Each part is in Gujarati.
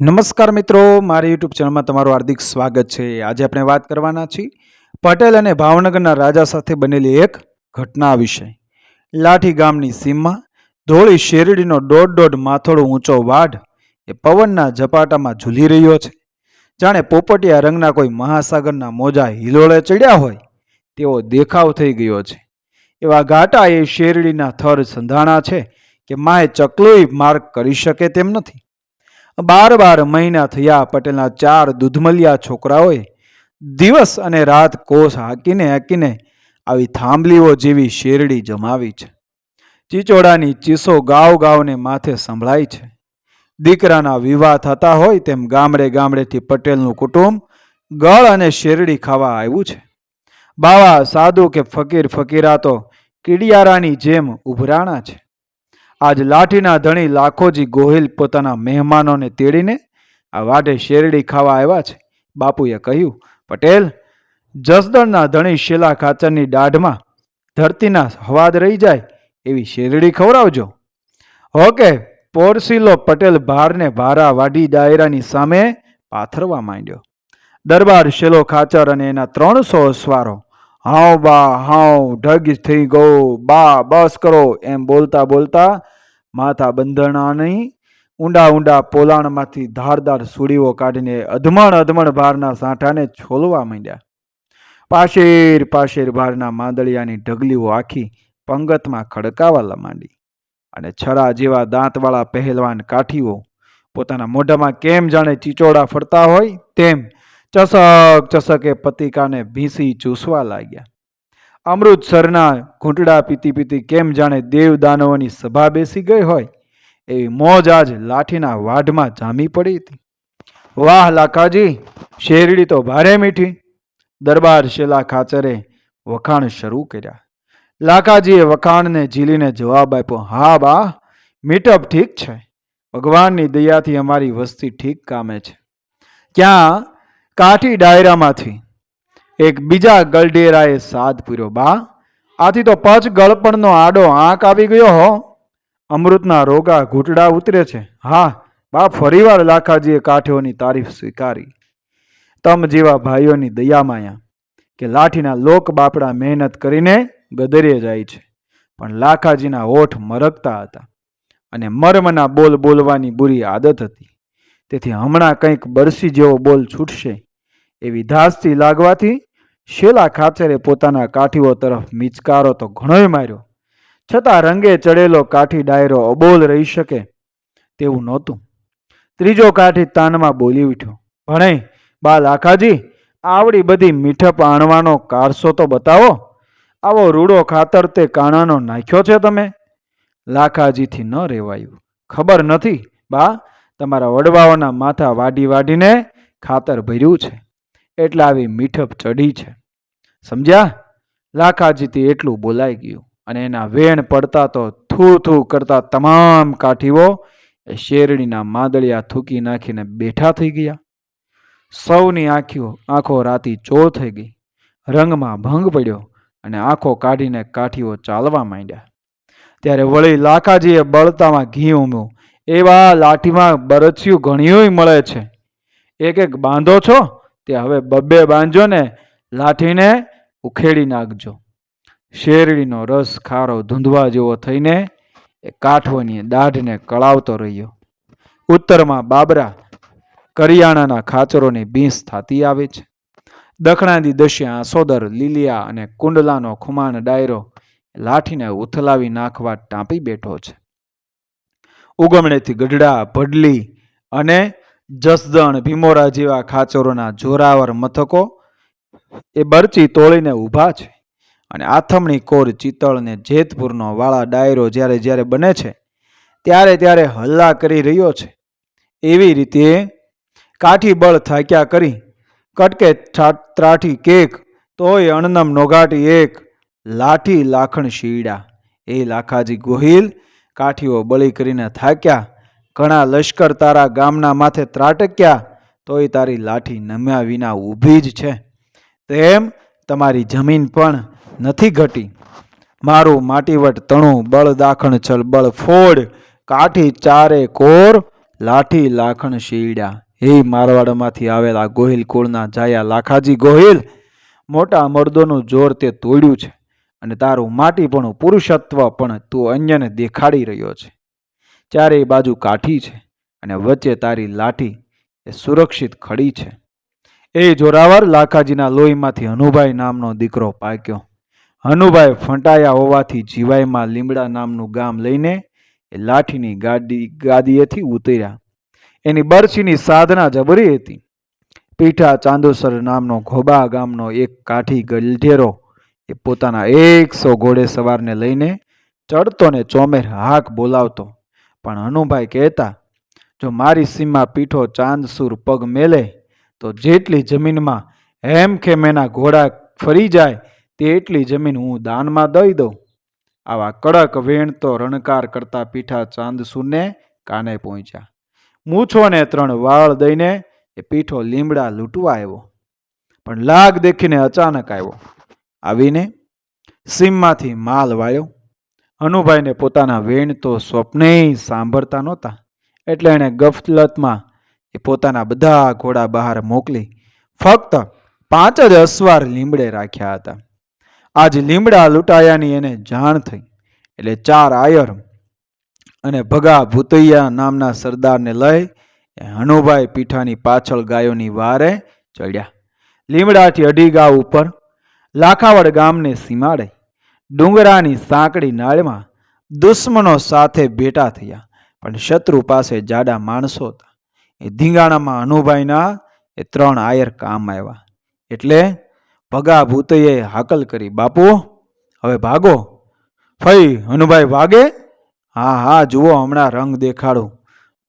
નમસ્કાર મિત્રો, મારી યુટ્યુબ ચેનલમાં તમારું હાર્દિક સ્વાગત છે. આજે આપણે વાત કરવાના છીએ પટેલ અને ભાવનગરના રાજા સાથે બનેલી એક ઘટના વિશે. લાઠી ગામની સીમમાં ધોળી શેરડીનો દોઢ દોઢ માથોડો ઊંચો વાઢ એ પવનના ઝપાટામાં ઝૂલી રહ્યો છે. જાણે પોપટિયા રંગના કોઈ મહાસાગરના મોજા હિલોળે ચડ્યા હોય તેવો દેખાવ થઈ ગયો છે. એવા ઘાટા એ શેરડીના થર સંધાણા છે કે માએ ચકલોય માર્ગ કરી શકે તેમ નથી. બાર બાર મહિના થયા પટેલના ચાર દૂધમલિયા છોકરાઓએ દિવસ અને રાત કોષ હાકીને હાકીને આવી થાંભલીઓ જેવી શેરડી જમાવી છે. ચીચોડાની ચીસો ગાવ ગાવને માથે સંભળાય છે. દીકરાના વિવાહ થતા હોય તેમ ગામડે ગામડેથી પટેલનું કુટુંબ ગળ અને શેરડી ખાવા આવ્યું છે. બાવા, સાધુ કે ફકીર ફકીરા તો કીડિયારાની જેમ ઉભરાણા છે. આજ લાઠીના ધણી લાખોજી ગોહિલ પોતાના મહેમાનોને તેડીને આ વાઢે શેરડી ખાવા આવ્યા છે. બાપુએ કહ્યું, પટેલ, જસદણના ધણી શેલા ખાચરની દાઢમાં ધરતીના હવાદ રહી જાય એવી શેરડી ખવડાવજો. ઓકે, પોરસીલો પટેલ ભારને ભારા વાઢી દાયરાની સામે પાથરવા માંડ્યો. દરબાર શેલો ખાચર અને એના ત્રણસો અસવારો હાવ બા, હાઉ, ઢગ થઈ ગયો બા, બસ કરો. એમ બોલતા બોલતા માથા બંધણાની ઊંડા ઊંડા પોલાણમાંથી ધારદાર સુડીઓ કાઢીને અધમણ અધમણ ભારના સાંઠાને છોલવા માંડ્યા. પાશેર પાશેર ભારના માંદળિયાની ઢગલીઓ આખી પંગતમાં ખડકાવા માંડી અને છરા જેવા દાંતવાળા પહેલવાન કાઠીઓ પોતાના મોઢામાં કેમ જાણે ચીચોડા ફરતા હોય તેમ ચસક, ચસકે પતિકાને ભીંસી ચૂસવા લાગ્યા. અમૃતસરના ઘૂંટડા પીતી પીતી કેમ જાણે દેવ દાનવોની સભા બેસી ગઈ હોય, એવી મોજ આજ લાઠીના વાઢમાં જામી પડી હતી. વાહ લાકાજી, શેરડી તો ભારે મીઠી. દરબાર શેલા ખાચરે વખાણ શરૂ કર્યા. લાકાજીએ વખાણને ઝીલીને જવાબ આપ્યો, હા બા, મીટઅપ ઠીક છે. ભગવાનની દયાથી અમારી વસ્તી ઠીક કામે છે. ક્યાં કાઠી ડાયરામાંથી એક બીજા ગલડેરાએ સાદ પૂર્યો, બા, આથી તો પચ ગળપણનો આડો આંક આવી ગયો હો. અમૃતના રોગા ઘૂંટડા ઉતરે છે. હા, બા, ફરીવાર લાખાજીએ કાઠીઓની તારીફ સ્વીકારી. તમ જેવા ભાઈઓની દયામાયા કે લાઠીના લોક બાપડા મહેનત કરીને ગદરીએ જાય છે. પણ લાખાજીના હોઠ મરકતા હતા અને મર્મના બોલ બોલવાની બુરી આદત હતી. તેથી હમણાં કંઈક બરસી જેવો બોલ છૂટશે એવી ધાસથી લાગવાથી શેલા ખાચરે પોતાના કાઠીઓ તરફ મિચકારો તો ઘણોય માર્યો. છતાં રંગે ચડેલો કાઠી ડાયરો અબોલ રહી શકે તેવું નહોતું. ત્રીજો કાઠી તાનમાં બોલી ઉઠ્યો, ભણે બા લાખાજી આવડી બધી મીઠપ આણવાનો કારસો તો બતાવો. આવો રૂડો ખાતર તે કાણાનો નાખ્યો છે તમે. લાખાજીથી ન રહેવાયું ખબર નથી, બા, તમારા વડવાઓના માથા વાઢી વાઢીને ખાતર ભર્યું છે. એટલે આવી મીઠપ ચઢી છે. સમજ્યા? લાખાજીથી એટલું બોલાઈ ગયું અને એના વેણ પડતા તો થૂ થૂ કરતા તમામ કાઠીઓ એ શેરડીના માદળિયા થૂકી નાખીને બેઠા થઈ ગયા. સૌની આંખીઓ, આંખો રાતી ચોર થઈ ગઈ. રંગમાં ભંગ પડ્યો અને આંખો કાઢીને કાઠીઓ ચાલવા માંડ્યા. ત્યારે વળી લાખાજીએ બળતામાં ઘી ઉમ્યું. એવા લાઠીમાં બરછિયું ઘણીઓય મળે છે. એક એક બાંધો છો? તે હવે બબ્બે બાંધજો ને, લાઠીને ઉખેડી નાખજો. શેરડીનો રસ ખારો ધૂંધવા જેવો થઈને એ કાઠવાની દાઢને કળાવતો રહ્યો. ઉત્તરમાં બાબરા કરિયાણાના ખાચરોની બીંસ થતી આવે છે. દખણાદી દશિયા આસોદર, લીલિયા અને કુંડલાનો ખુમાન ડાયરો લાઠીને ઉથલાવી નાખવા ટાંપી બેઠો છે. ઉગમણેથી ગઢડા, ભડલી અને જસદણ, ભીમોરા જેવા ખાચરોના જોરાવર મથકો એ બરચી તોળીને ઊભા છે અને આથમણી કોર ચિત્તળ ને જેતપુરનો વાળા ડાયરો જ્યારે જ્યારે બને છે, ત્યારે ત્યારે હલ્લા કરી રહ્યો છે. એવી રીતે કાઠી બળ થાક્યા કરી, કટકે ત્રાઠી કેક, તોય અણનમ નોગાટી એક, લાઠી લાખણ શીડા એ લાખાજી ગોહિલ કાઠીઓ બળી કરીને થાક્યા ઘણા લશ્કર તારા ગામના માથે ત્રાટક્યા, તોય તારી લાઠી નમ્યા વિના ઊભી જ છે. તેમ તમારી જમીન પણ નથી ઘટી. મારું માટીવટ તણું, બળ દાખણ છલ, બળ ફોડ, કાઠી ચારે કોર, લાઠી લાખણ શીડા હે મારવાડમાંથી આવેલા ગોહિલ કુળના જાયા લાખાજી ગોહિલ, મોટા મર્દોનું જોર તે તોડ્યું છે. અને તારું માટી પણ પુરુષત્વ પણ તું અન્યને દેખાડી રહ્યો છે. ચારેય બાજુ કાઠી છે અને વચ્ચે તારી લાઠી એ સુરક્ષિત ખડી છે. એ જોરાવર લાખાજીના લોહીમાંથી હનુભાઈ નામનો દીકરો પાક્યો. હનુભાઈ ફંટાયા હોવાથી જીવાઈમાં લીમડા નામનું ગામ લઈને એ લાઠીની ગાડી ગાદીએથી ઉતર્યા. એની બરછીની સાધના જબરી હતી. પીઠા ચાંદોસર નામનો ઘોબા ગામનો એક કાઠી ગલઢેરો એ પોતાના એકસો ઘોડે સવારને લઈને ચડતો ને ચોમેર હાક બોલાવતો. પણ હનુભાઈ કહેતા, જો મારી સીમમાં પીઠો ચાંદસૂર પગ મેલે, તો જેટલી જમીનમાં હેમ ખેમ એના ઘોડા ફરી જાય, તેટલી જમીન હું દાનમાં દઈ દઉં. આવા કડક વેણ તો રણકાર કરતા પીઠા ચાંદસૂરને કાને પહોંચ્યા. મૂછોને ત્રણ વાળ દઈને એ પીઠો લીમડા લૂંટવા આવ્યો. પણ લાગ દેખીને અચાનક આવ્યો. આવીને સીમમાંથી માલ વાળ્યો. હનુભાઈને પોતાના વેણ તો સ્વપ્ને સાંભળતા નહોતા. એટલે એણે ગફલતમાં એ પોતાના બધા ઘોડા બહાર મોકલી ફક્ત પાંચ જ અસવાર લીમડે રાખ્યા હતા. આજ લીમડા લૂંટાયાની એને જાણ થઈ. એટલે ચાર આયર અને ભગા ભૂતૈયા નામના સરદારને લઈ એ હનુભાઈ પીઠાની પાછળ ગાયોની વારે ચડ્યા. લીમડાથી અઢી ગાવ ઉપર લાખાવડ ગામને સીમાડે ડુંગરાની સાંકડી નાળમાં દુશ્મનો સાથે ભેટા થયા, પણ શત્રુ પાસે જાડા માણસો હતા. એ ધીંગાણામાં હનુભાઈના એ ત્રણ આયર કામ આવ્યા. એટલે ભગા ભૂતૈયે હાકલ કરી, બાપુ, હવે ભાગો. ફઈ હનુભાઈ ભાગે? હા હા, જુઓ, હમણાં રંગ દેખાડું.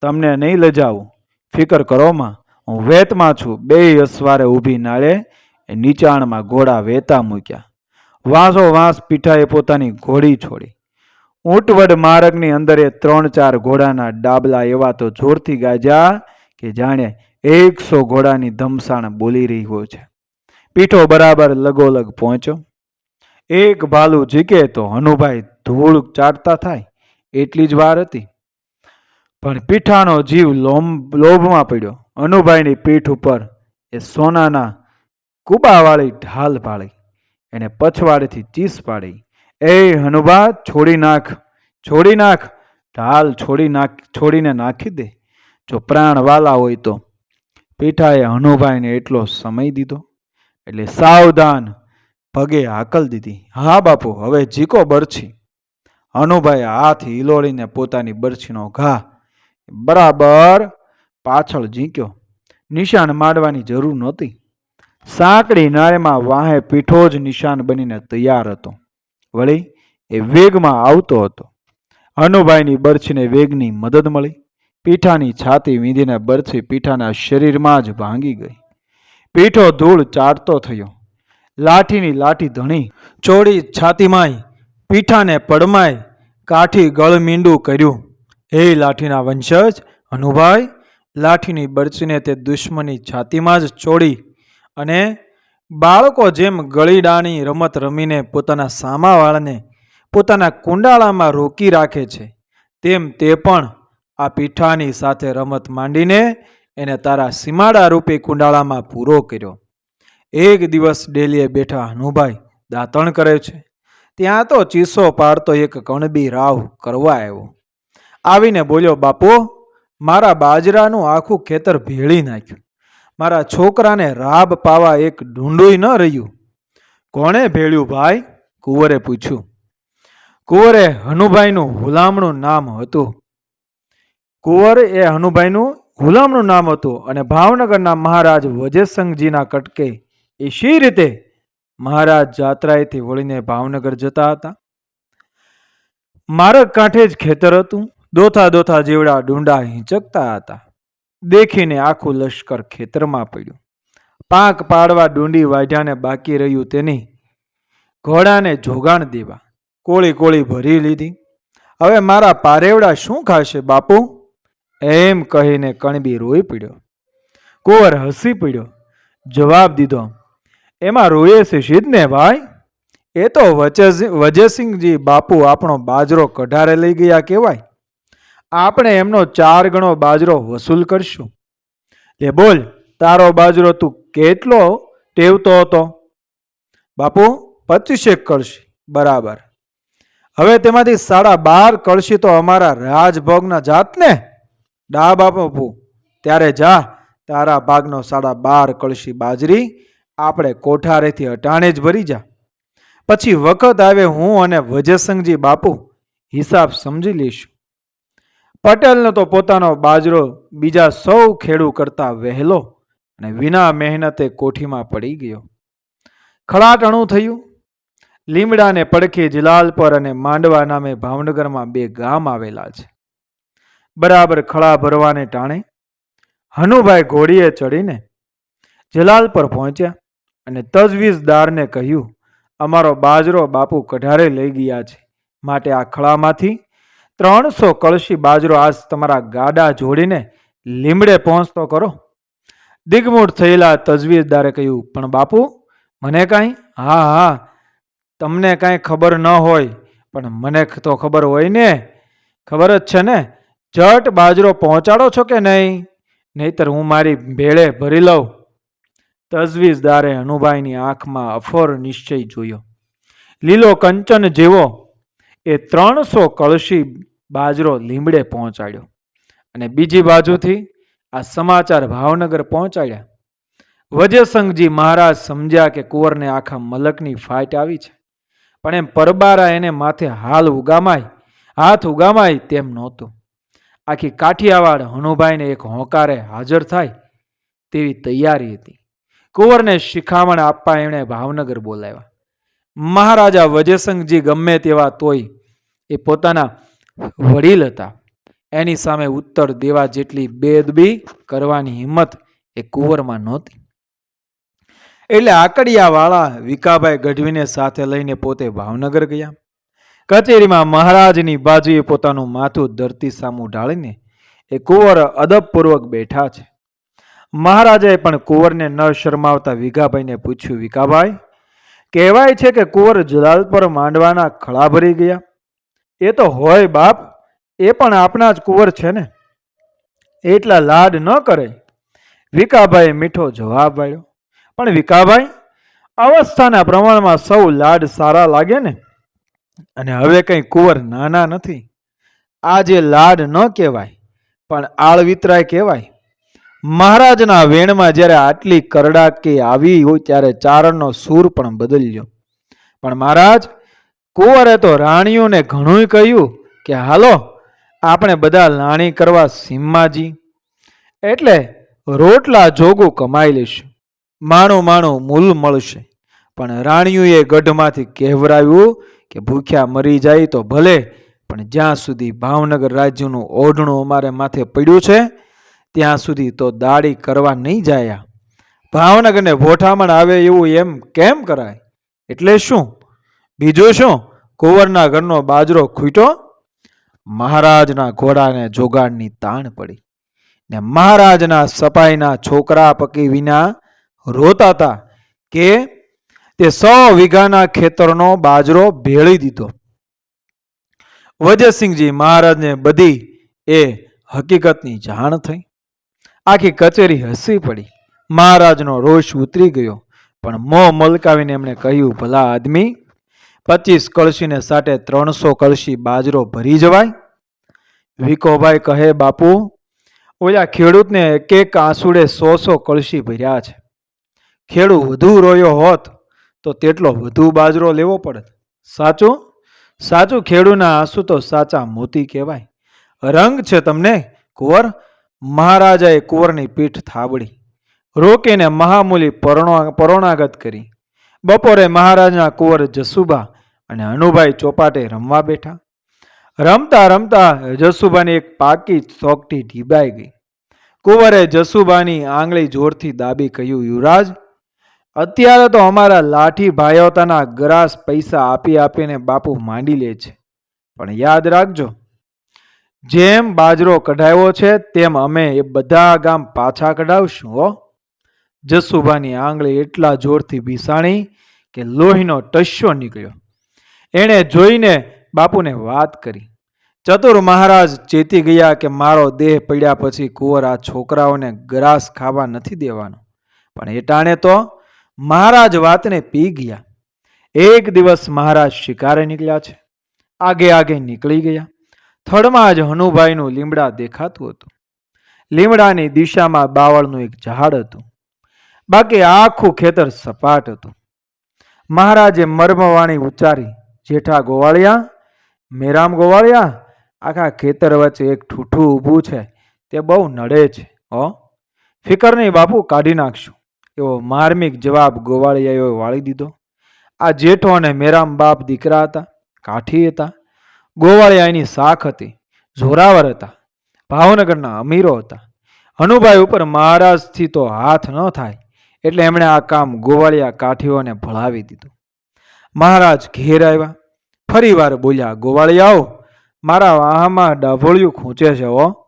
તમને નહીં લજાવું. ફિકર કરોમાં હું વેતમાં છું. બે અસવારે ઊભી નાળે એ નીચાણમાં ઘોડા વેતા મૂક્યા. વાંસો વાંસ પીઠાએ પોતાની ઘોડી છોડી. ઊંટવડ માર્ગની અંદર ત્રણ ચાર ઘોડાના ડાબલા એવા તો જોરથી ગાજ્યા કે જાણે એકસો ઘોડાની ધમસાણ બોલી રહી હોય છે. પીઠો બરાબર લગોલગ પહોંચ્યો. એક ભાલું જીકે તો હનુભાઈ ધૂળ ચાટતા થાય, એટલી જ વાર હતી. પણ પીઠાનો જીવ લોમ, લોભમાં પડ્યો. હનુભાઈની પીઠ ઉપર એ સોનાના કુબાવાળી ઢાલ પાડી એને પછવાડેથી ચીસ પાડી. એ હનુભા છોડી નાખ છોડી નાખ, ઢાલ છોડી નાખ, છોડીને નાખી દે. જો પ્રાણ વાલા હોય તો. પીઠાએ હનુભાઈને એટલો સમય દીધો, એટલે સાવધાન પગે હાકલ દીધી. હા બાપુ, હવે જીકો બરછી. હનુભાઈ હાથ હિલોળીને પોતાની બરછીનો ઘા બરાબર પાછળ ઝીંક્યો. નિશાન માંડવાની જરૂર નહોતી. સાંકડી નાળમાં વાહે પીઠો જ નિશાન બનીને તૈયાર હતો. વળી એ વેગમાં આવતો હતો. હનુભાઈની બરછીને વેગની મદદ મળી. પીઠાની છાતી વીંધીને બરછી પીઠાના શરીરમાં જ ભાંગી ગઈ. પીઠો ધૂળ ચાટતો થયો. લાઠીની લાઠી ધણી ચોડી છાતીમાંય, પીઠાને પડમાય, કાઠી ગળમીંડું કર્યું. હે લાઠીના વંશજ હનુભાઈ લાઠીની બરછીને તે દુશ્મની છાતીમાં જ ચોડી અને બાળકો જેમ ગળીડાની રમત રમીને પોતાના સામાવાળાને પોતાના કુંડાળામાં રોકી રાખે છે, તેમ તે પણ આ પીઠાની સાથે રમત માંડીને એને તારા સીમાડા રૂપે કુંડાળામાં પૂરો કર્યો. એક દિવસ ડેલીએ બેઠા હનુભાઈ દાંતણ કરે છે. ત્યાં તો ચીસો પાડતો એક કણબી રાવ કરવા આવ્યો. આવીને બોલ્યો, બાપુ, મારા બાજરાનું આખું ખેતર ભેળી નાખ્યું. મારા છોકરાને રાબ પાવા એક ઢૂંઢુય ન રહ્યું. કોણે ભેળ્યું ભાઈ? કુંવરે પૂછ્યું. કુંવરે હનુભાઈનું હુલામણું નામ હતું. કુંવર એ હનુભાઈનું હુલામણું નામ હતું અને ભાવનગરના મહારાજ વજેસંગજીના કટકે એ શી રીતે મહારાજ જાત્રાએથી વળીને ભાવનગર જતા હતા? માર્ગ કાંઠે જ ખેતર હતું. દોથા દોથા જેવડા ડુંડા હિંચકતા હતા. દેખીને આખું લશ્કર ખેતરમાં પડ્યું. પાંક પાડવા ડુંડી વાઢ્યાને બાકી રહ્યું તેની. ઘોડાને જોગાણ દેવા. કોળી કોળી ભરી લીધી. હવે મારા પારેવડા શું ખાશે બાપુ? એમ કહીને કણબી રોઈ પડ્યો. કુંવર હસી પડ્યો. જવાબ દીધો, એમાં રોયે છે શીદને ભાઈ? એ તો વચે વજયસિંહજી બાપુ આપણો બાજરો કઢારે લઈ ગયા કહેવાય. આપણે એમનો ચાર ગણો બાજરો વસૂલ કરશું. લે બોલ, તારો બાજરો તું કેટલો ટેવતો હતો? બાપુ પચીસેક કળશી, બરાબર. હવે તેમાંથી સાડા બાર કળશી તો અમારા રાજભોગના જાતને? ડા બાપુ, ત્યારે જા, તારા ભાગનો સાડા બાર કળશી બાજરી આપણે કોઠારેથી અટાણે જ ભરી જા. પછી વખત આવે હું અને વજયસંગજી બાપુ હિસાબ સમજી લઈશું. પટેલનો તો પોતાનો બાજરો બીજા સૌ ખેડૂ કરતા વહેલો અને વિના મહેનતે કોઠીમાં પડી ગયો. ખળાટણું થયું. લીમડાને પડખે જલાલપર અને માંડવા નામે ભાવનગરમાં બે ગામ આવેલા છે. બરાબર ખળા ભરવાને ટાણે હનુભાઈ ઘોડીએ ચડીને જલાલ પર પહોંચ્યા અને તજવીજદારને કહ્યું, અમારો બાજરો બાપુ કઢારે લઈ ગયા છે. માટે આ ખળામાંથી ત્રણસો કળશી બાજરો આજ તમારા ગાડા જોડીને લીમડે પહોંચતો કરો. દિગ્મૂઢ થયેલા તજવીરદારે કહ્યું, પણ બાપુ, મને કાંઈ? હા હા, તમને કાંઈ ખબર ન હોય, પણ મને તો ખબર હોય ને. ખબર જ છે ને? જટ બાજરો પહોંચાડો છો કે નહીં? નહીતર હું મારી ભેળે ભરી લઉં. તજવીજદારે અનુભાઈની આંખમાં અફોર નિશ્ચય જોયો. લીલો કંચન જેવો એ ત્રણસો કળશી બાજરો લીમડે પહોંચાડ્યો અને બીજી બાજુથી આ સમાચાર ભાવનગર પહોંચાડ્યા. વજયસંઘજી મહારાજ સમજ્યા કે કુંવરને આખા મલકની ફાઇટ આવી છે, પણ એમ પરબારા એને માથે હાલ ઉગામાય, હાથ ઉગામાય તેમ નહોતું. આખી કાઠિયાવાડ હનુભાઈને એક હોંકારે હાજર થાય તેવી તૈયારી હતી. કુંવરને શિખામણ આપવા એણે ભાવનગર બોલાવ્યા. મહારાજા વજયસંઘજી ગમે તેવા તોય એ પોતાના વડીલ હતા. એની સામે ઉત્તર દેવા જેટલી બેદબી કરવાની હિંમત એ કુંવરમાં નહોતી. એટલે આકડિયાવાળા વિકાભાઈ ગઢવીને સાથે લઈને પોતે ભાવનગર ગયા. કચેરીમાં મહારાજની બાજુએ પોતાનું માથું ધરતી સામું ઢાળીને એ કુંવર અદબપૂર્વક બેઠા છે. મહારાજાએ પણ કુંવરને ન શરમાવતા વિઘાભાઈને પૂછ્યું વિકાભાઈ કહેવાય છે કે કુંવર જલાલ પર માંડવાના ખળા ભરી ગયા? એ તો હોય બાપ, એ પણ આપણા જ કુંવર છે ને. એટલા લાડ ન કરે. વિકાભાઈએ મીઠો જવાબ વાળ્યો પણ વિકાભાઈ, અવસ્થાના પ્રમાણમાં સૌ લાડ સારા લાગે ને? અને હવે કંઈ કુંવર નાના નથી. આજે લાડ ન કહેવાય, પણ આળવિતરાય કહેવાય. મહારાજના વેણમાં જ્યારે આટલી કરડાકી આવી હોય ત્યારે ચારણનો સૂર પણ બદલ્યો. પણ મહારાજ કુંવરે તો રાણીઓને ઘણું કહ્યું કે, હાલો, આપણે બધા લાણી કરવા સીમમાજી એટલે રોટલા જોગું કમાઈ લઈશું. માણું માણું મૂલ મળશે. પણ રાણીઓએ ગઢમાંથી કહેવરાવ્યું કે, ભૂખ્યા મરી જાય તો ભલે, પણ જ્યાં સુધી ભાવનગર રાજ્યનું ઓઢણું અમારે માથે પડ્યું છે, ત્યાં સુધી તો દાડી કરવા નહીં જાયા. ભાવનગરને ભોઠામણ આવે એવું એમ કેમ કરાય? એટલે શું? બીજું શું? કુંવરના ઘરનો બાજરો ખૂટ્યો. મહારાજના ઘોડાને જોગાડની તાણ પડી ને મહારાજના સપાઈના છોકરા પકી વિના રોતા હતા કે તે સો વીઘાના ખેતરનો બાજરો ભેળી દીધો. વજયસિંહજી મહારાજને બધી એ હકીકતની જાણ થઈ. આખી કચેરી હસી પડી. મહારાજનો રોષ ઉતરી ગયો. પણ મોં મલકાવીને એમણે કહ્યું, ભલા આદમી પચીસ કળશીને સાટે ત્રણસો કળશી બાજરો ભરી જવાય? વિકોભાઈ કહે, બાપુ, ઓલા ખેડૂતને એક એક આંસુડે સો સો કળશી ભર્યા છે. ખેડૂત વધુ રોયો હોત તો તેટલો વધુ બાજરો લેવો પડત. સાચું? સાચું ખેડૂના આંસુ તો સાચા મોતી કહેવાય. રંગ છે તમને, કુંવર? મહારાજાએ કુંવરની પીઠ થાબડી. રોકીને મહામૂલી પરણો પરોણાગત કરી. બપોરે મહારાજના કુંવર જસુબા અને અનુભાઈ ચોપાટે રમવા બેઠા. રમતા રમતા જસુબાની એક પાકી ચોકટી ઢીબાઈ ગઈ. કુંવરે જસુબાની આંગળી જોરથી દાબી કહ્યું, યુવરાજ, અત્યારે તો અમારા લાઠી ભાઈઓતાના ગ્રાસ પૈસા આપી આપીને બાપુ માંડી લે છે. પણ યાદ રાખજો, જેમ બાજરો કઢાવ્યો છે, તેમ અમે એ બધા ગામ પાછા કઢાવશું, હો. જસુબાની આંગળી એટલા જોરથી ભીસાણી કે લોહીનો ટસ્યો નીકળ્યો. એણે જોઈને બાપુને વાત કરી. ચતુર મહારાજ ચેતી ગયા કે મારો દેહ પડ્યા પછી કુંવર આ છોકરાઓને ગ્રાસ ખાવા નથી દેવાનો. પણ એટાણે તો મહારાજ વાતને પી ગયા. એક દિવસ મહારાજ શિકારે નીકળ્યા છે. આગે આગે નીકળી ગયા. થડમાં જ હનુભાઈનું લીમડા દેખાતું હતું. લીમડાની દિશામાં બાવળનું એક ઝાડ હતું. બાકી આખું ખેતર સપાટ હતું. મહારાજે મર્મવાણી ઉચ્ચારી, જેઠા ગોવાળિયા, મેરામ ગોવાળિયા, આખા ખેતર વચ્ચે એક ઠૂઠું ઊભું છે, તે બહુ નડે છે, હો. ફિકર નહીં બાપુ, કાઢી નાખશું. એવો માર્મિક જવાબ ગોવાળિયાએ વાળી દીધો. આ જેઠો અને મેરામ બાપ દીકરા હતા, કાઠી હતા. ગોવાળિયાની શાખ હતી, જોરાવર હતા, ભાવનગરના અમીરો હતા. હનુભાઈ ઉપર મહારાજથી તો હાથ ન થાય. એટલે એમણે આ કામ ગોવાળિયા કાઠીઓને ભળાવી દીધું. મહારાજ ઘેર આવ્યા. ફરી વાર બોલ્યા, ગોવાળિયાઓ, મારા વાહમાં ડાભોળિયું ખૂંચે છે હો.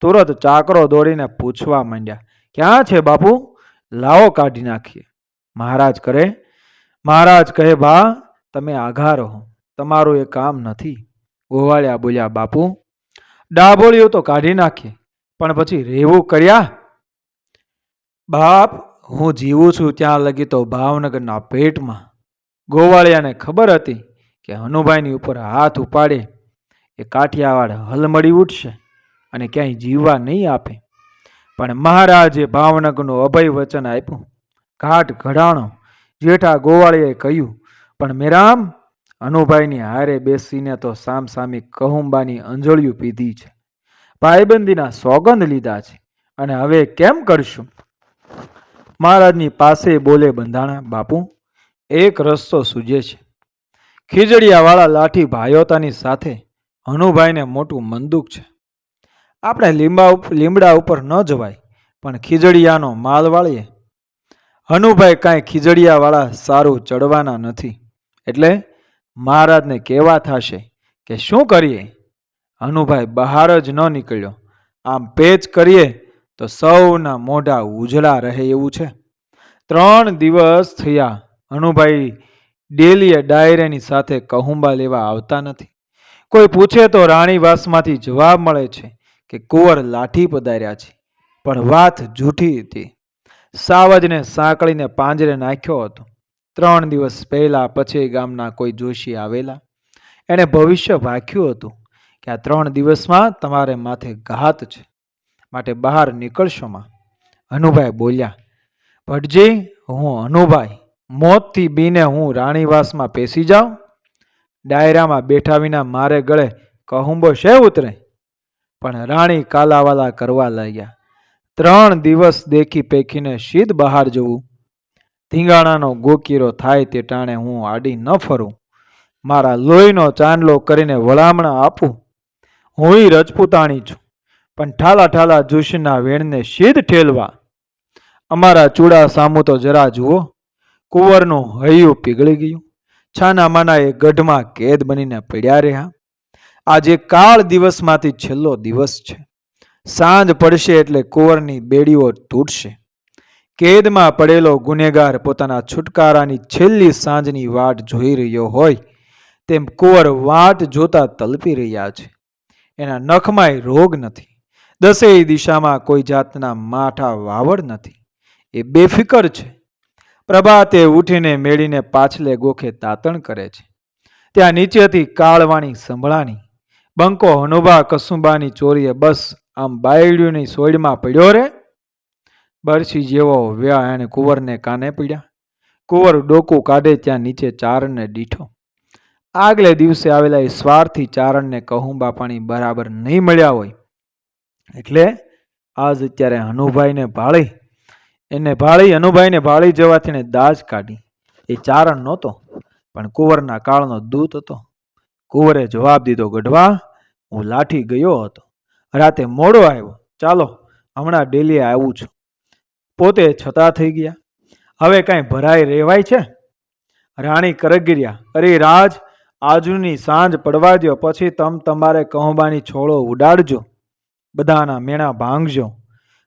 તુરત ચાકરો દોડીને પૂછવા માંડ્યા, ક્યાં છે બાપુ? લાવો કાઢી નાખીએ. મહારાજ કરે, મહારાજ કહે બા તમે આઘા રહો તમારું એ કામ નથી. ગોવાળિયા બોલ્યા, બાપુ, ડાભોળિયું તો કાઢી નાખીએ, પણ પછી રેવું કર્યા? બાપ હું જીવું છું ત્યાં લગી તો ભાવનગરના પેટમાં ગોવાળિયાને ખબર હતી કે હનુભાઈની ઉપર હાથ ઉપાડે, એ કાઠિયાવાડ હલમળી ઉઠશે અને ક્યાંય જીવવા નહીં આપે. પણ મહારાજે ભાવનગરનું અભય વચન આપ્યું. ઘાટ ઘડાણો જેઠા ગોવાળિયાએ કહ્યું, પણ મેરામ અનુભાઈની હારે બેસીને તો સામસામી કહુંબાની અંજળિયું પીધી છે. ભાઈબંધીના સોગંદ લીધા છે. અને હવે કેમ કરશું? મહારાજની પાસે બોલે, બંધાણા, બાપુ, એક રસ્તો સૂજે છે. ખીજડીયાવાળા લાઠી ભાયોતાની સાથે હનુભાઈને મોટું મંદુક છે. આપણે લીંબા લીમડા ઉપર ન જવાય, પણ ખીજડીયાનો માલ વાળીએ. હનુભાઈ કાંઈ ખીજડીયાવાળા સારું ચડવાના નથી. એટલે મહારાજને કેવા થશે કે શું કરીએ? હનુભાઈ બહાર જ ન નીકળ્યો. આમ પેચ કરીએ તો સૌના મોઢા ઉજળા રહે એવું છે. ત્રણ દિવસ થયા. હનુભાઈ ડેલીએ ડાયરેની સાથે કહુંબા લેવા આવતા નથી. કોઈ પૂછે તો રાણીવાસમાંથી જવાબ મળે છે કે કુંવર લાઠી પધાર્યા છે. પણ વાત જૂઠી હતી. સાવજને સાંકળીને પાંજરે નાખ્યો હતો. ત્રણ દિવસ પહેલા પછી ગામના કોઈ જોશી આવેલા. એણે ભવિષ્ય વાંખ્યું હતું કે આ ત્રણ દિવસમાં તમારે માથે ઘાત છે. માટે બહાર નીકળશોમાં. હનુભાઈ બોલ્યા, ભટજી, હું હનુભાઈ મોતથી બીને હું રાણીવાસમાં પેસી જાઉં. ડાયરામાં બેઠા વિના મારે ગળે કહુંબો શે ઉતરે. પણ રાણી કાલાવાલા કરવા લાગ્યા. ત્રણ દિવસ દેખી પેખીને સીધ બહાર જવું. ધીંગાણાનો ગોકીરો થાય તે ટાણે હું આડી ન ફરું. મારા લોહીનો ચાંદલો કરીને વળામણા આપું. હુંય રજપૂતાણી છું. પણ ઠાલા ઠાલા જોશીના વેણને શીધ ઠેલવા. અમારા ચૂડા સામું તો જરા જુઓ, કુંવરનું હૈયું પીગળી ગયું. છાના માના એ ગઢમાં કેદ બનીને પડ્યા રહ્યા. આજે કાળ દિવસમાંથી છેલ્લો દિવસ છે. સાંજ પડશે એટલે કુંવરની બેડીઓ તૂટશે. કેદમાં પડેલો ગુનેગાર પોતાના છુટકારાની છેલ્લી સાંજની વાટ જોઈ રહ્યો હોય, તેમ કુંવર વાટ જોતા તલપી રહ્યા છે. એના નખમાંય રોગ નથી. દસેય દિશામાં કોઈ જાતના માઠા વાવડ નથી. એ બેફિકર છે. પ્રભાતે ઉઠીને મેળીને પાછલે ગોખે તાતણ કરે છે. ત્યાં નીચેથી કાળવાણી સંભળાણી, બંકો હનુભા કસુંબાની ચોરીએ બસ આમ બાયડ્યુની સોયડમાં પડ્યો રે. બરછી જેવો વ્યા એણે કુંવરને કાને પીડ્યા. કુંવર ડોકું કાઢે ત્યાં નીચે ચારણને દીઠો. આગલે દિવસે આવેલા એ સ્વાર્થી ચારણને કહુંબા પાણી બરાબર નહીં મળ્યા હોય. એટલે આજ અત્યારે હનુભાઈને ભાળી, એને ભાળી, હનુભાઈને ભાળી જવાથી એને દાજ કાઢી. એ ચારણ નહોતો, પણ કુંવરના કાળનો દૂત હતો. કુંવરે જવાબ દીધો, ગઢવા, હું લાઠી ગયો હતો. રાતે મોડો આવ્યો. ચાલો, હમણાં ડેલી આવું છું. પોતે છતાં થઈ ગયા. હવે કાંઈ ભરાઈ રેવાય છે? રાણી કરગીર્યા, અરે રાજ, આજની સાંજ પડવા દો પછી તમ તમારે કહુંબાની છોડો ઉડાડજો. બધાના મેણા ભાંગજો.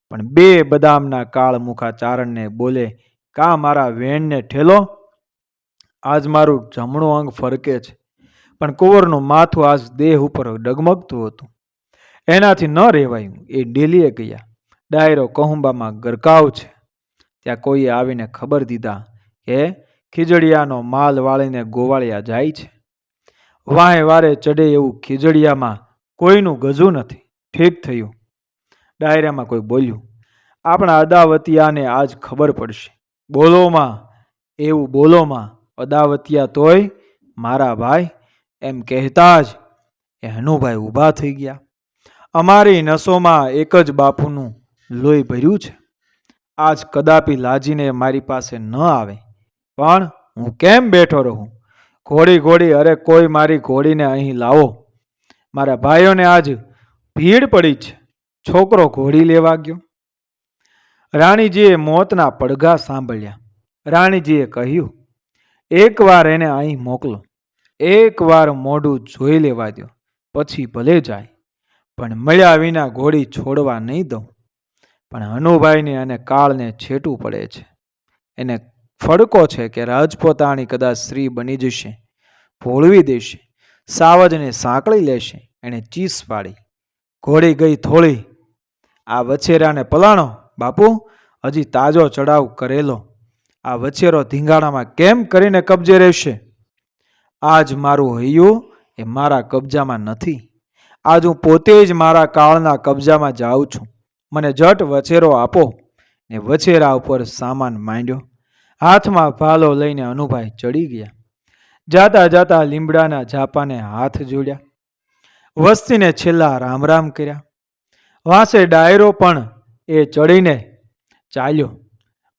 પણ બે બદામના કાળ મુખા ચારણને બોલે, કા મારા વેણને ઠેલો? આજ મારું જમણું અંગ ફરકે છે. પણ કુંવરનું માથું આજ દેહ ઉપર ડગમગતું હતું. એનાથી ન રહેવાયું એ ડેલીએ ગયા ડાયરો કહુંબામાં ગરકાવ છે. ત્યાં કોઈએ આવીને ખબર દીધા કે ખીજડીયાનો માલ વાળીને ગોવાળિયા જાય છે. વાંય વારે ચડે એવું ખીજડીયામાં કોઈનું ગજું નથી. ઠીક થયું. ડાયરામાં કોઈ બોલ્યું, આપણા અદાવતિયાને આજ ખબર પડશે. બોલોમાં એવું બોલોમાં અદાવતિયા તોય મારા ભાઈ એમ કહેતા જ એ હનુભાઈ ઊભા થઈ ગયા. અમારી નસોમાં એક જ બાપુનું લોહી ભર્યું છે. આજ કદાપી લાજીને મારી પાસે ન આવે. પણ હું કેમ બેઠો રહું? ઘોડી ઘોડી અરે કોઈ મારી ઘોડીને અહીં લાવો. મારા ભાઈઓને આજ ભીડ પડી છે. છોકરો ઘોડી લેવા ગયો. રાણીજીએ મોતના પડઘા સાંભળ્યા. રાણીજીએ કહ્યું, એકવાર એને અહીં મોકલો. એકવાર મોઢું જોઈ લેવા દો પછી ભલે જાય. પણ મળ્યા વિના ઘોડી છોડવા નહીં દઉં. પણ હનુભાઈને અને કાળને છેટું પડે છે. એને ફડકો છે કે રાજપોતાણી કદાચ સ્ત્રી બની જશે. ભોળવી દેશે. સાવજને સાંકળી લેશે. એણે ચીસ પાડી. ઘોડી ગઈ થોળી આ વછેરાને પલાણો, બાપુ, હજી તાજો ચડાવ કરેલો. આ વછેરો ધીંગાણામાં કેમ કરીને કબજે રહેશે? આજ મારું હૈયું એ મારા કબજામાં નથી. આજ હું પોતે જ મારા કાળના કબજામાં જાઉં છું. મને જટ વછેરો આપો. ને વછેરા ઉપર સામાન માંડ્યો. હાથમાં ભાલો લઈને અનુભાઈ ચડી ગયા. જાતા જાતા લીમડાના ઝાપાને હાથ જોડ્યા. વસ્તીને છેલ્લા રામ રામ કર્યા. વાંસે ડાયરો પણ એ ચડીને ચાલ્યો.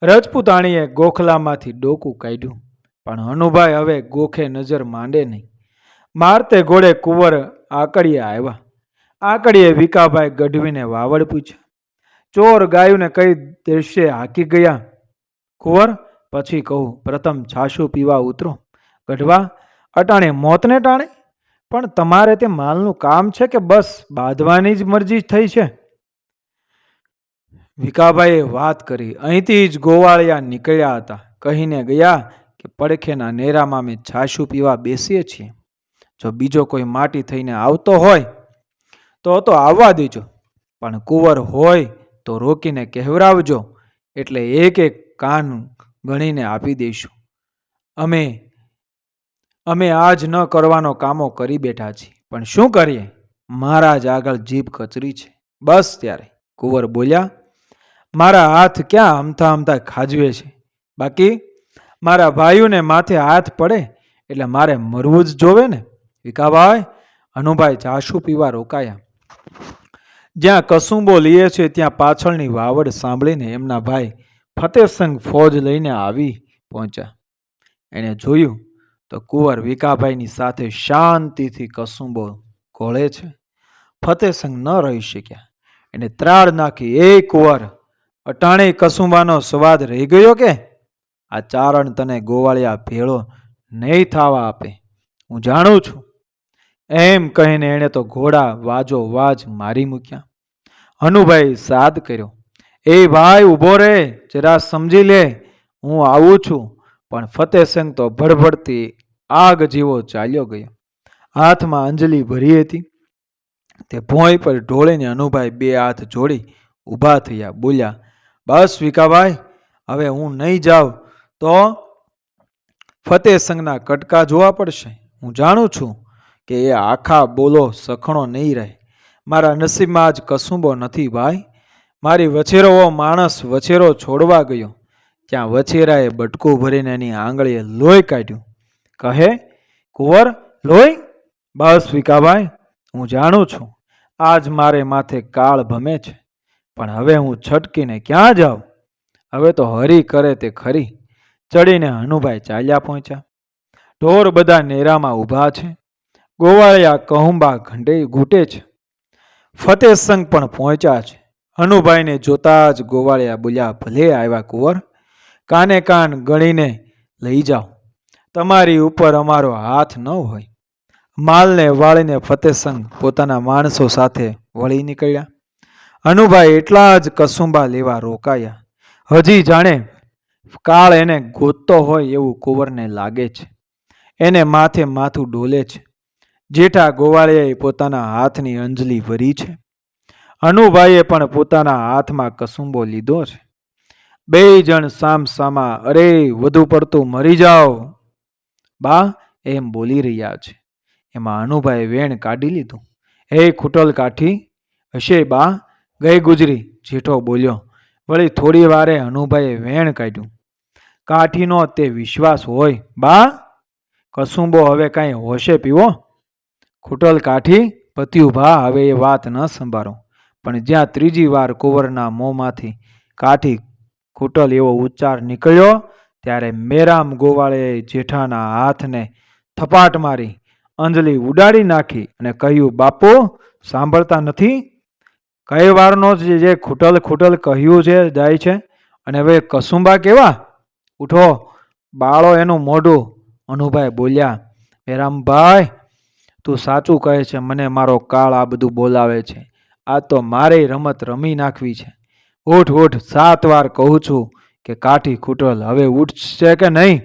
રજપૂતાણીએ ગોખલામાંથી ડોકું કાઢ્યું. પણ હનુભાઈ હવે ગોખે નજર માંડે નહીં. મારતે ઘોડે કુંવર આકડીએ આવ્યા. આકડીએ વિકાભાઈ ગઢવીને વાવડ પૂછ્યા. ચોર ગાયુંને કઈ દેશે હાકી ગયા? કુંવર પછી કહું, પ્રથમ છાશું પીવા ઉતરો. ગઢવા, અટાણે મોતને ટાણે? પણ તમારે તે માલનું કામ છે કે બસ? બાંધવાની જ મરજી થઈ છે. વિકાભાઈએ વાત કરી. અહીંથી જ ગોવાળિયા નીકળ્યા હતા. કહીને ગયા કે પડખેના નેરામાં અમે છાશું પીવા બેસીએ છીએ. જો બીજો કોઈ માટી થઈને આવતો હોય, તો તો આવવા દેજો. પણ કુંવર હોય તો રોકીને કહેવરાવજો. એટલે એક એક કાન ગણીને આપી દઈશું. અમે અમે આજ ન કરવાનો કામો કરી બેઠા છીએ. પણ શું કરીએ? મારા જ આગળ જીભ કચરી છે. બસ ત્યારે. કુંવર બોલ્યા, મારા હાથ ક્યાં હમતા હમતા ખાજવે છે? બાકી મારા ભાઈઓને માથે હાથ પડે એટલે મારે મરવું જ જોવે ને? વિકાભાઈ અનુભાઈ ચાશુ પીવા રોકાયા. જ્યાં કસુંબો લીએ છે ત્યાં પાછળની વાવડ સાંભળીને એમના ભાઈ ફતેહસંગ ફોજ લઈને આવી પહોંચ્યા. એણે જોયું તો કુંવર વિકાભાઈની સાથે શાંતિથી કસુંબો ઘોળે છે. ફતેસંગ ન રહી શક્યા. એને ત્રાળ નાખી, એ કુંવર, અટાણે કસુંબાનો સ્વાદ રહી ગયો કે? આ ચારણ તને ગોવાળિયા ભેળો નહીં થવા આપે. હું જાણું છું. એમ કહીને એણે તો ઘોડા વાજો વાજ મારી મૂક્યા. હનુભાઈ સાદ કર્યો, એ ભાઈ ઊભો રે, જરા સમજી લે, હું આવું છું. પણ ફતેહસિંહ તો ભડભડતી આગ જેવો ચાલ્યો ગયો. હાથમાં અંજલિ ભરી હતી. તે ભોંય પર ઢોળીને અનુભાઈ બે હાથ જોડી ઊભા થયા, બોલ્યા, બસ વિકાભાઈ, હવે હું નહીં જાઉં તો ફતેહસંગના કટકા જોવા પડશે. હું જાણું છું કે એ આખા બોલો સખણો નહીં રહે. મારા નસીબમાં આજ કસુંબો નથી, ભાઈ. મારી વછેરોવો માણસ વછેરો છોડવા ગયો. ત્યાં વછેરાએ બટકું ભરીને એની આંગળીએ લોહી કાઢ્યું. કહે, કુંવર, લોહી? બસ વિકાભાઈ હું જાણું છું. આજ મારે માથે કાળ ભમે છે, પણ હવે હું છટકીને ક્યાં જાઉં? હવે તો હરી કરે તે ખરી. ચડીને હનુભાઈ ચાલ્યા પહોંચ્યા. ઢોર બધા નેરામાં ઊભા છે. ગોવાળિયા કહુંબા ઘંટે ઘૂંટે છે. ફતેહસંગ પણ પહોંચ્યા છે. હનુભાઈને જોતા જ ગોવાળિયા બોલ્યા, ભલે આવ્યા કુંવર કાને કાન ગણીને લઈ જાઓ. તમારી ઉપર અમારો હાથ ન હોય. માલને વાળીને ફતેસંગ પોતાના માણસો સાથે વળી નીકળ્યા. અનુભાઈ એટલા જ કસુંબા લેવા રોકાયા. હજી જાણે કાળ એને ગોતતો હોય એવું કુંવરને લાગે છે. એને માથે માથું ડોલે છે. જેઠા ગોવાળિયાએ પોતાના હાથની અંજલિ ભરી છે. અનુભાઈએ પણ પોતાના હાથમાં કસુંબો લીધો છે. બે જણ સામ સામા અરે, વધુ પડતું મરી જાઓ. બા, એમ બોલી રહ્યા છે. એમાં અનુભાઈ વેણ કાઢી લીધું. હે, ખૂટલ કાઠી. હશે, બા. ગઈ ગુજરી, જેઠો બોલ્યો. વળી થોડી વારે અનુભાઈએ વેણ કાઢ્યું. કાઠીનો તે વિશ્વાસ હોય. બા, કસુંબો હવે કાંઈ હોશે પીવો? ખૂટલ કાઠી પત્યું ભા હવે એ વાત ન સંભાળો. પણ જ્યાં ત્રીજી વાર કુંવરના મોંમાંથી કાઠી ખૂટલ એવો ઉચ્ચાર નીકળ્યો ત્યારે મેરામ ગોવાળે જેઠાના હાથને થપાટ મારી, અંજલિ ઉડાડી નાખી અને કહ્યું, બાપુ, સાંભળતા નથી? કઈ વારનો જ ખૂટલ ખૂટલ કહ્યું છે જાય છે? અને હવે કસુંબા કેવા? ઉઠો. બાળો એનું મોઢું અનુભાઈ બોલ્યા મેરામભાઈ તું સાચું કહે છે, મને મારો કાળ આ બધું બોલાવે છે. આ તો મારે રમત રમી નાખવી છે. ઉઠ ઉઠ, સાત વાર કહું છું કે કાઠી ખૂટલ હવે ઉઠશે કે નહીં?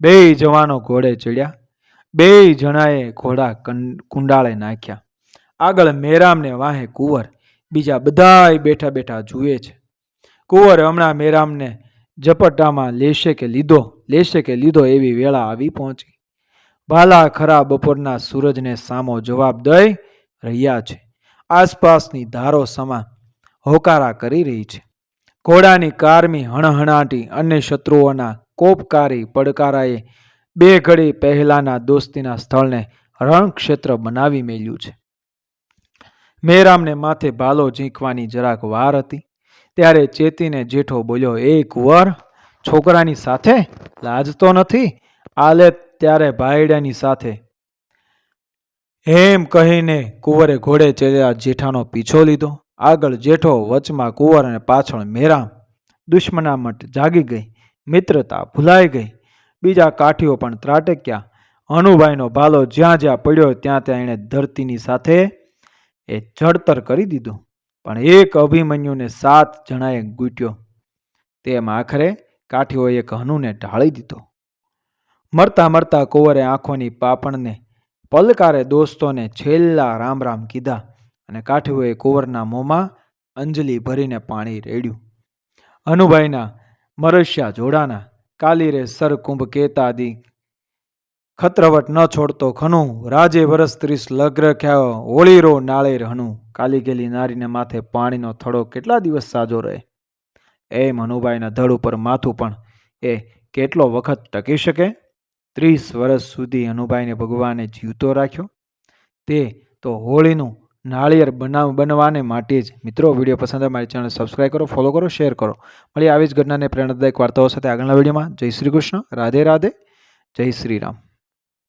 બેય જવાનો ઘોડે ચડ્યા. બેય જણાએ ઘોડા કુંડાળે નાખ્યા. આગળ મેરામને વાહે કુંવર, બીજા બધાય બેઠા બેઠા જુએ છે. કુંવર હમણાં મેરામને ઝપટામાં લેશે કે લીધો, લેશે કે લીધો એવી વેળા આવી પહોંચી. ભાલા ખરા બપોરના સૂરજને સામો જવાબ દઈ રહ્યા છે. આસપાસની ધારો સમા હોકારા કરી રહી છે. ઘોડાની કારમી હણહણાટી અને શત્રુઓના કોપકારી પડકારાએ બે ઘડી પહેલાના દોસ્તીના સ્થળને રણક્ષેત્ર બનાવી મેલ્યું છે. મેરામને માથે ભાલો ઝીંકવાની જરાક વાર હતી. ત્યારે ચેતીને જેઠો બોલ્યો એ કુંવર છોકરાની સાથે લાજતો નથી? આલે ત્યારે ભાઈડાની સાથે. એમ કહીને કુંવરે ઘોડે ચેલ્યા જેઠાનો પીછો લીધો. આગળ જેઠો વચમાં કુંવર અને પાછળ મેરામ દુશ્મનામટ જાગી ગઈ, મિત્રતા ભૂલાઈ ગઈ. બીજા કાઠીઓ પણ ત્રાટક્યા. અનુભાઈનો ભાલો જ્યાં જ્યાં પડ્યો ત્યાં ત્યાં એણે ધરતીની સાથે એ જડતર કરી દીધું. પણ એક અભિમન્યુને સાત જણાએ ગૂંટ્યો. તેમ આખરે કાઠીઓએ એક હનુને ઢાળી દીધો. મરતા મરતા કુંવરે આંખોની પાપણને પલકારે દોસ્તોને છેલ્લા રામ રામ કીધા. અને કાઠીઓએ કુંવરના મોંમાં અંજલિ ભરીને પાણી રેડ્યું. અનુભાઈના મરસ્યા જોડાના કાલીરે સર કુંભ કેતાદી, ખત્રવટ ન છોડતો ખનું રાજે વરસ ત્રીસ લગ્ર ખ્યાઓ, હોળીરો નાળે હનું કાલી ગેલી નારીને માથે પાણીનો થડો કેટલા દિવસ સાજો રહે? એમ હનુભાઈના ધડ ઉપર માથું પણ એ કેટલો વખત ટકી શકે? ત્રીસ વર્ષ સુધી હનુભાઈને ભગવાને જીવતો રાખ્યો? તે તો હોળીનું નાળિયેર બનાવ, બનવાને માટે જ. મિત્રો, વીડિયો પસંદ આવે મારી ચેનલ સબસ્ક્રાઈબ કરો ફોલો કરો શેર કરો. મળી આવી જ ઘટનાને પ્રેરણાદાયક વાર્તાઓ સાથે આગળના વિડીયોમાં. જય શ્રી કૃષ્ણ. રાધે રાધે. જય શ્રી રામ.